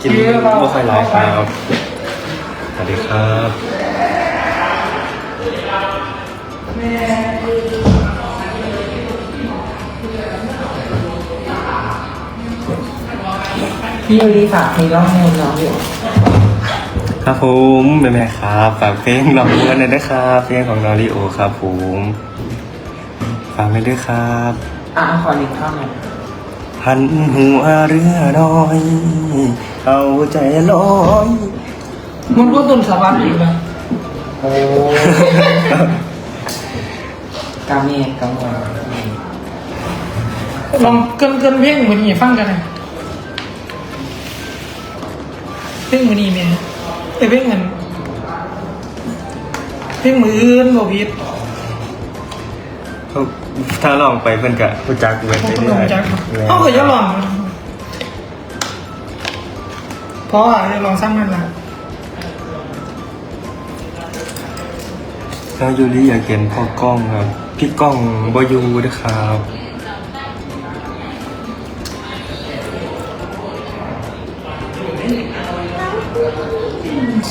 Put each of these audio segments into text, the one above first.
กินไม่ค่อยไลฟ์ครับ สวัสดีครับพี่ยูรีฝากเพลงร้องเพลงน้องอยู่ครับผมแม่แม่ๆครับฝากเพลงลองม้วนเลยนะครับเพลงของนอริโอครับผมฝากเลยด้วยครับ อะขอหนึ่งท่อนหน่อย พันหัวเรือน้อยเอาใจลอยมันก็ต้นสาบานอีกนะโอ้กาเมฆกำมวลลองเกินเกินเพลงมือนี้ฟังกันนะเพลงมือนี้เนี่ยไอเพลงเงินเพลงมืออื่นบ่ผิด ถ้าลองไปเพื่อนกะผู้จักเว้นผมไปก็ลเรื่อองยจักเอาก็จะลองเพราะอะจะลองสร้างมันละน้องยูริอยากเห็นพ่อกล้องครับ พี่กล้องบอยูนะครับ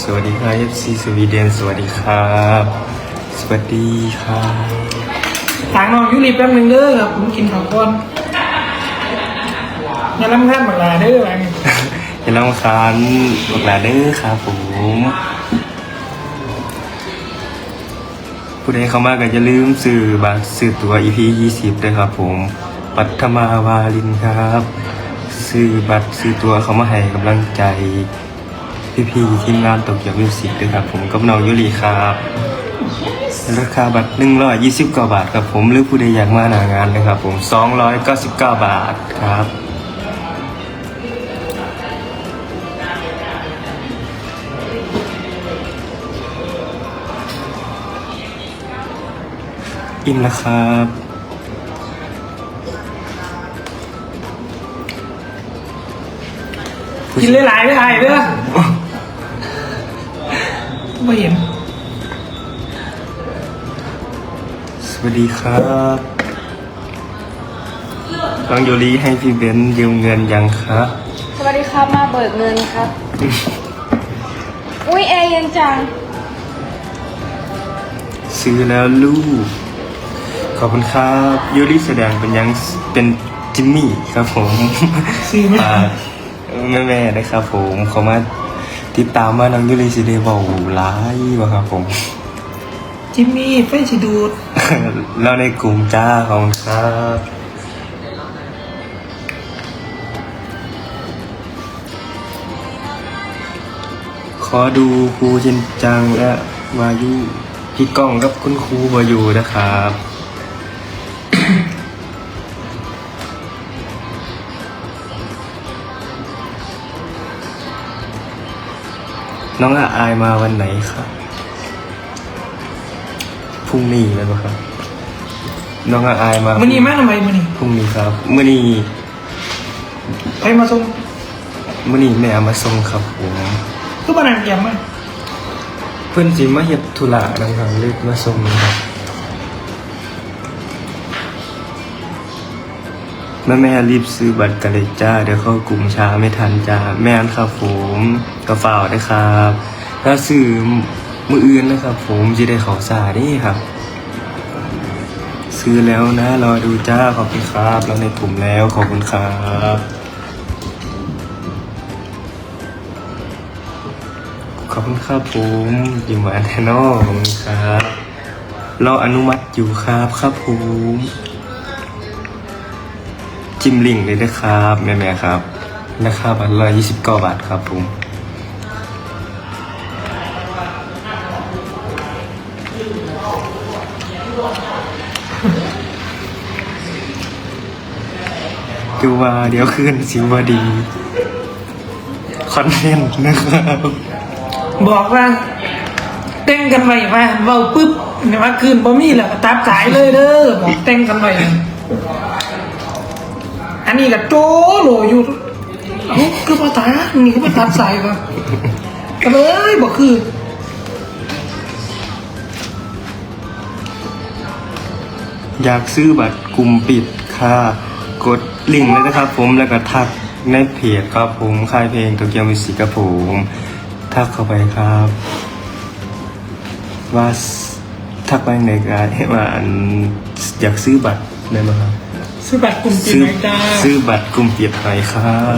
สวัสดีครับ FC สวีเดนสวัสดีครับ สวัสดีครับ ทางน้องยูรีแป๊บหนึงเด้อครับผมกินข้าวก่อนอย่าล้ำขั้นบักลาเด้ออะไรนี่เห็นน้องคานบอกลาเด้อครับผมผู้ใดเข้ามาก็อย่าลืมสื่อบัตรสื่อตัว EP 20ด้วยครับผมปัทมาวาลินครับสื่อบัตรสื่อตัวเขามาให้กำลังใจพี่ๆทีมงานตกเกียวมิวสิกด้วยครับผมกับน้องยุรีครับ ราคาบัตร129 บาทครับผมหรือผู้ใดอยากมาหน้างานนะครับผม 299 บาทครับอิ่มแล้วครับกินหลายๆไม่อายเด้อ วัสดีครับน้องโยลีให้พี่เบนซ์ยืมเงินยังครับสวัสดีครับมาเบิกเงินครับ อุ้ยแอร์เย็นจัง ซื้อแล้วลูก ขอบคุณครับโยลีแสดงเป็นยังเป็นจิมมี่ครับผมซื้อไหมฝากแม่แม่ๆนะครับผมเขามาติดตามว่าน้องโยลีสิเดบอกร้ายวะครับผม จิมมี่ไฟสิดูด แล้วในกลุ่มจ้าขอบคุณครับขอดูครูจินจังและวายุพี่ก้องกับคุณครูวายุนะครับน้องอาอายมาวันไหนครับ พรุ่งนี้เลยปะครับ น้องอาอายมามันนี่มากทำไมมันนี่พรุ่งนี้ครับมื่อนี้ไปมาส่งมื่อนี้แม่เอามาส่งครับผมคือบ้านนแกมมั้ยเพื่อนสิมาเฮ็ดธุระนะครับเลยมาส่งครับแม่แม่รีบซื้อบัตรกันเลยจ้าเดี๋ยวเข้ากลุ่มช้าไม่ทันจ้าแม่นครับผมกระเป๋าได้ครับ ถ้าซื้อ มืออื่นนะครับ ผมจะได้เขอสาเด้ครับ ซื้อแล้วนะรอดูจ้าขอบคุณครับ แล้วในกลุ่มแล้วขอบคุณครับขอบคุณครับผมยิมหวานแทนอขอบคุณครับรออนุมัติอยู่ครับครับผมจิ้มลิงเลยนะครับแม่ๆครับราคาบัตรละยี่สิบเก้าบาทครับผม ดูว่าเดี๋ยวคืนสิว่าดี คอนเทนต์นะครับ บอกว่าแต่งกันไว้มาเว้าปุ๊บเนี่ยว่าคืนบ่มีแล้วก็ตัดสายเลยเด้อบอกแต่งกันไว้อันนี้ก็โจโหลอยู่เอ้าคือภาษานี่คือภาษาสายวะก็เลยบอกคืออยากซื้อบัตรกลุ่มปิดค่ะ กด ลิงก์เลยนะครับผมแล้วก็ทักในเพจครับผมค่ายเพลงโตเกียวมิวสิกครับผมทักเข้าไปครับว่าสทักไปในการให้ว่าอันอยากซื้อบัตรได้ไหมครับซื้อบัตรกลุ่มปิดซื้อไหมจ้าซื้อบัตรกลุ่มปิดไปครับ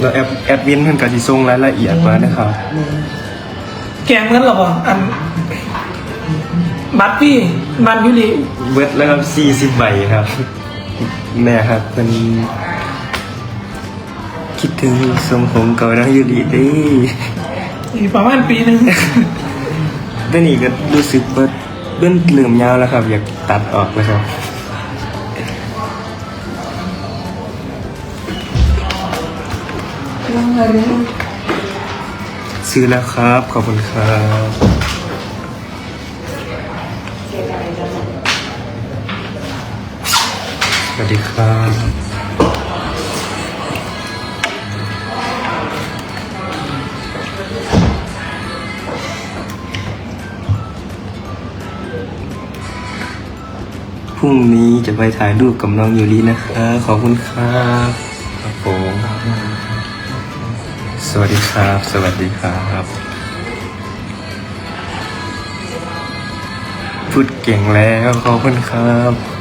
แล้วแอปแอดมินเพิ่นก็สิส่งรายละเอียดมานะครับแกงเงินเหรอบ่อันบัตรพี่บัตรยุริเบิดแล้วครับ40ใบครับ แม่ครับเป็นคิดถึงทรงผมเก่านังอยู่ดีเด้อีกประมาณปีหนึ่งแต่นี่ก็รู้สึกว่าเบิ้นเหลื่อมยาวแล้วครับ อยากตัดออกแล้วครับซื้อแล้วครับ ขอบคุณครับ วัสดีครับพรุ่งนี้จะไปถ่ายรูปกับน้องยูรินะคะขอบคุณครับครับผมสวัสดีครับ สวัสดีครับพูดเก่งแล้วขอบคุณครับ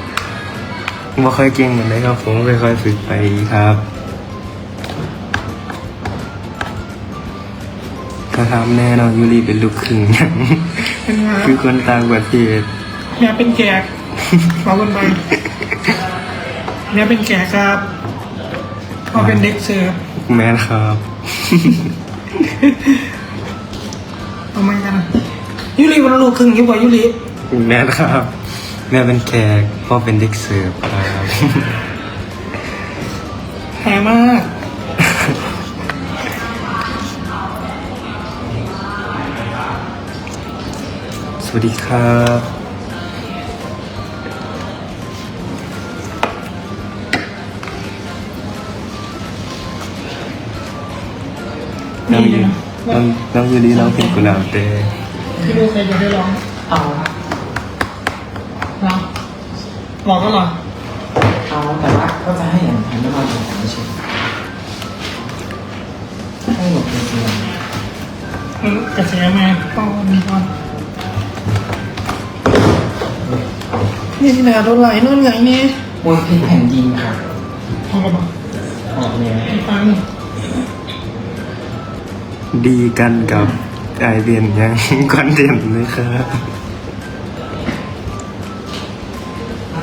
ไม่ค่อยเก่งเหมือนเลยครับ ผมค่อยๆฝึกไปครับก็ทำแน่นอนยูริเป็นลูกครึ่งเป็นไงคือคนต่างประเทศเนี่ยเป็นแขกขอบคุณไปเนี่ยเป็นแขกครับพอเป็นเด็กเสิร์ฟแมนครับเอามากันยุริวันลูกครึ่งอยี่บ่ยุริแม่ครับแม่เป็นแขกพ่อเป็นเด็กเสิร์ฟครับ แพงมาก สวัสดีครับน้องยูน้องน้องยูรีน้องเพลงกุหลาบเต้ที่ดูใครจะได้ร้องเอาร้องลองก็ลอง เอาแต่ว่าก็จะให้อย่างทันไม่มาถึงไม่ใช่ให้หมดเป็นเดือนมันกระแสมาต้องมีก่อนนี่ที่ไหนโดนไหลนู่นไงเนี่ยมวยพิษแผ่นดินค่ะพอกระบอกออกแล้วไอ้ฟังดีกันกับไอเดียนยังคอนเทนต์เลยครับ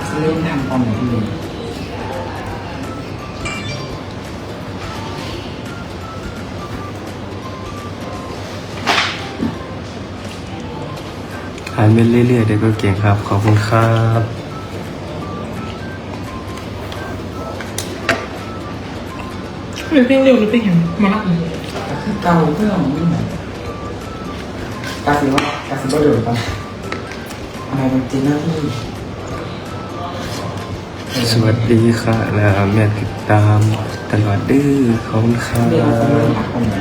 จะเล่นทำตอนไหนดี อ่านไปเรื่อยๆเดี๋ยวก็เก่งครับ ขอบคุณครับเป็นเพลงเร็วหรือเพลงอย่างมาละเลยก็คือเกาเพื่อมันไม่เหมือนกาสิว่ากาสิบ่เดือดปะอะไรมันจริงหน้าที่สวัสดีค่ะแล้วแม่ติดตามตลอดดื้อขอบคุณครัเรียกว่าเริ่มบหักตรงไหน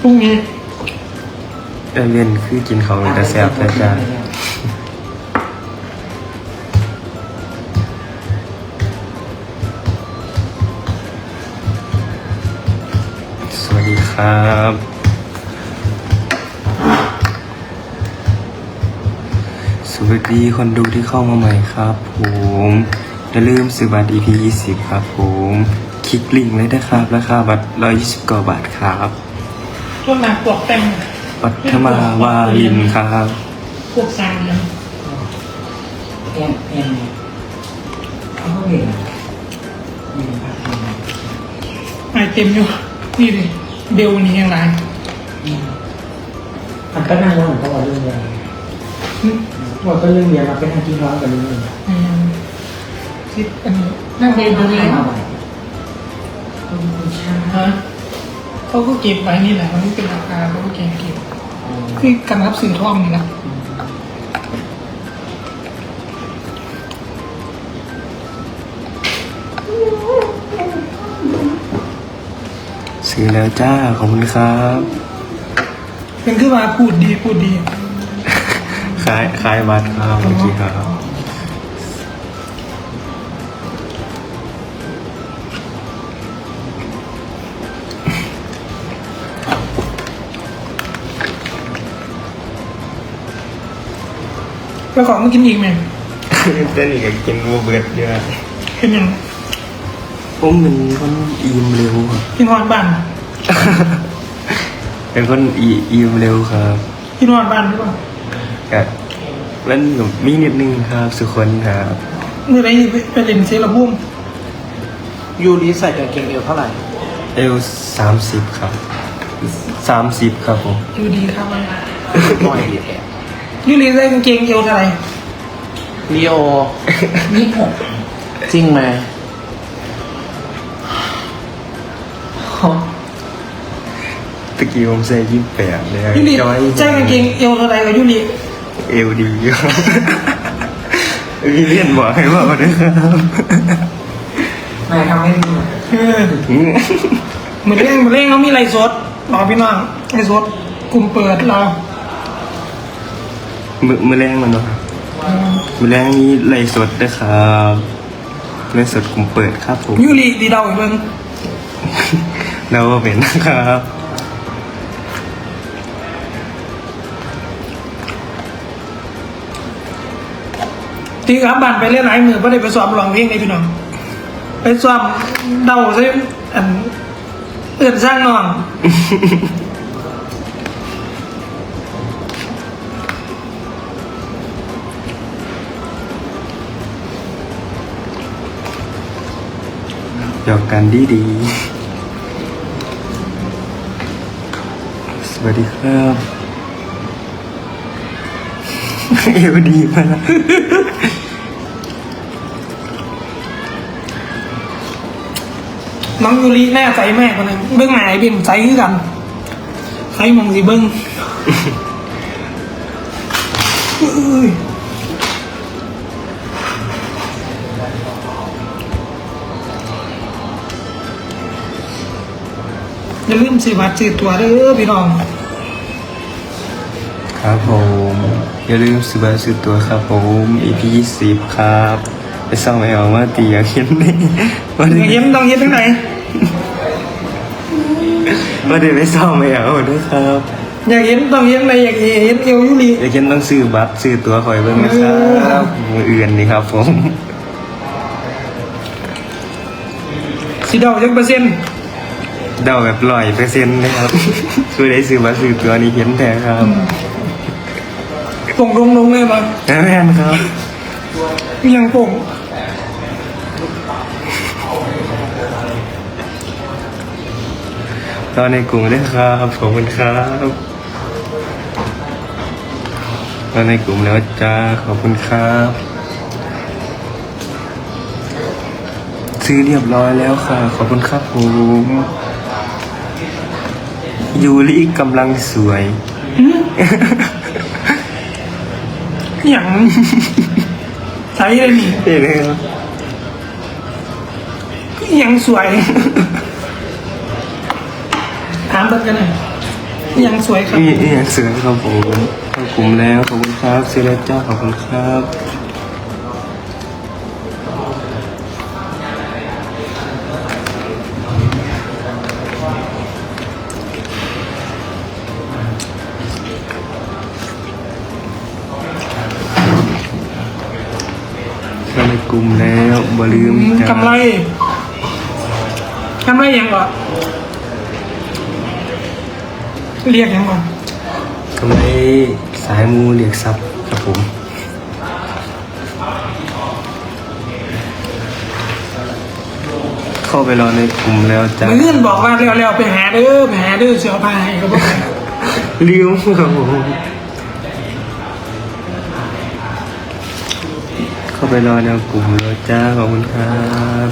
พรุ่งนี้ ไอเรียนคือกินของแต่แซ่บแต่จ้าสวัสดีครับสวัสดีคนดูที่เข้ามาใหม่ครับผมอย่าลืมซื้อบัตร EP 20 ครับผมคลิกลิงก์เลยนะครับ ราคาบัตร120กว่าบาทครับพวกนางปลอกแต่ง ปัทมาวาลินครับพวกซางเนี่ยแอนแอนเขาก็เห็นมีภาพเห็นไอเต็มอยู่ นี่ดิเบลนี้ยังไงมันก็นั่งร้องก็ว่าเรื่องเดียวว่าก็เรื่องเดียวมาเป็นทางที่ร้องกันเรื่องเดียวคิดอันนี้นั่งเบลดูเลยมาไหวคุณชาฮะเขาก็เก็บไว้นี่แหละมันไม่เป็นราคาเขาก็เก็บเก็บ คือการรับสื่อท่องนี่นะซื้อแล้วจ้า ขอบคุณครับ เป็นขึ้นมาพูดดีพูดดี ขายขายบัตรครับเมื่อกี้ครับ แล้วของมากินอีกไหมเต้นอีกกินบูเบิร์ดเยอะเป็นยังผมเป็นคนอิ่มเร็วครับกินนอนบ้านเป็นคนอีอิ่มเร็วครับกินนอนบ้านหรือเปล่าก็มันก็มีนิดนึงครับสุคนครับเมื่อไรไปเล่นเซราบุ้มยูริใส่กางเกงเอวเท่าไหร่ เอลสามสิบครับสามสิบครับผมอยู่ดีครับหน่อยดีแอบ ยูรีได้กางเกงเอวเท่าไหร่ลีโอ ยี่หกจริงไหมตะกี้ผมใส่ยี่สิบแปดเลยยูรีจอยใช้กางเกงเอวเท่าไหร่กับยูรีเอวดีครับพี่เลียนบอกให้บอกด้วยครับนายทำให้ดูเออเหมือนเร่งเหมือนเร่งเขามีไรสดรอพี่น้องไรสดกลุ่มเปิดเรา มือมือแรงมันเนาะอืมมือแรงนี้ไลฟ์สดนะครับไลฟ์สดกลุ่มเปิดครับผมยูรีดีเดาอีกเบิ่งเราเป็นนะครับตีครับบ้านไปเล่นหลายมือเพราะได้ไปซ้อมร้องเพลงในพี่น้องไปซ้อมเดาใช่อันเอื่นสร้างน้อง อกกันดีดีๆสวัสดีครับเอวดีมากน้องยูริแน่ใจแม่คนนึงเบื้องไหนเบิ่งใจกันใครมองสิเบิ้งเอ้ย อย่าลืมสิบัตรสิตัวเด้อพี่น้อง ครับผม อย่าลืมซื้อบัตรซื้อตัวครับผม EP 10ครับ ไปส่องไปเอามาตีอยากเห็นนี่ว่าอย่าได้เห็นต้องเห็นทั้งไหนว่าได้ไปส่องไปเอาด้วยครับ อยากเห็นต้องเห็นในอยากเห็นเอวยูริอยากเห็นต้องซื้อบัตรซื้อตัวคอยเบิ่งนะครับมืออื่นนี่ครับผม สิเดาจักเปอร์เซ็นต์ เดาแบบร้อยเปอร์เซ็นต์นะครับ ช่วยได้ซื้อบัตรซื้อตัวนี้เห็นแต่ครับป่งลงลงเลยมั้งแม่นครับยังป่งตอนในกลุ่มด้วยครับขอบคุณครับตอนในกลุ่มแล้วจ้าขอบคุณครับ ซื้อเรียบร้อยแล้วค่ะ ขอบคุณครับผม ยูริกำลังสวย อย่างใช้เลยนี่เห็นไหมครับยังสวย ถามเบิร์กันหน่อยยังสวยครับ นี่นี่ยังสวยครับผมเข้ากลุ่มแล้วขอบคุณครับซื้อแล้วจ้าขอบคุณครับ เรียกยังก่อนกำไรสายมูเรียกซับครับผมเข้าไปรอในกลุ่มแล้วจ้าเพื่อนบอกว่าเร็วๆไปหาเด้อไปหาเด้อเสียวพายก็บอกลืมครับผมเข้าไปรอในกลุ่มแล้วจ้าขอบคุณครับ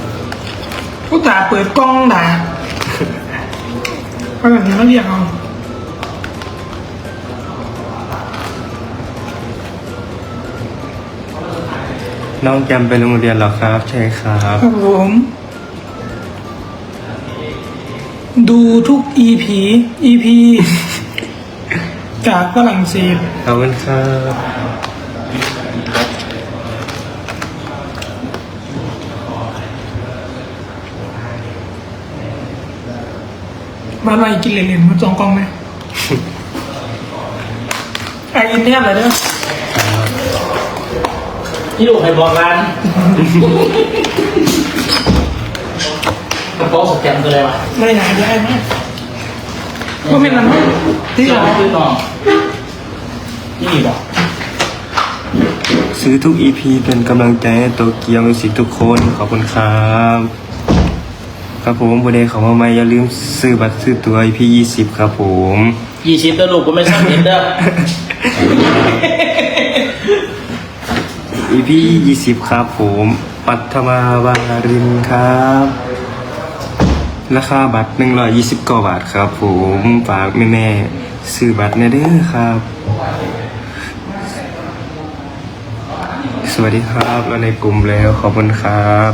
ผู้ตาเปิดกล้องด่าเพราะแบบนี้เขาเรียกเอา น้องจำไปโรงเรียนเหรอครับ ใช่ครับครับผม ดูทุก EP EP จากฝรั่งเศสขอบคุณครับบ้านไรกินเหรียญมาจองกล้องไหมไออินเทอร์อะไรเด้อ ที่ดูใครบอกร้านกระเป๋าสแกนตัวอะไรวะไม่ได้ได้ไหมก็ไม่นานที่ที่เราเราซื้อต่อนี่บอกซื้อทุก EP เป็นกำลังใจให้โตเกียวมิวสิกทุกคนขอบคุณครับ ครับผมผู้ใดเขามาใหม่อย่าลืมซื้อบัตรซื้อตัว EP 20 ครับผม ยี่สิบตัวลูกก็ไม่ชอบเห็นเด้อ EP 20ครับผม ปัทมาวารินครับ ราคาบัตร129บกว่าบาทครับผมฝากแม่ๆซื้อบัตรในเด้อครับ สวัสดีครับแล้วในกลุ่มแล้วขอบคุณครับ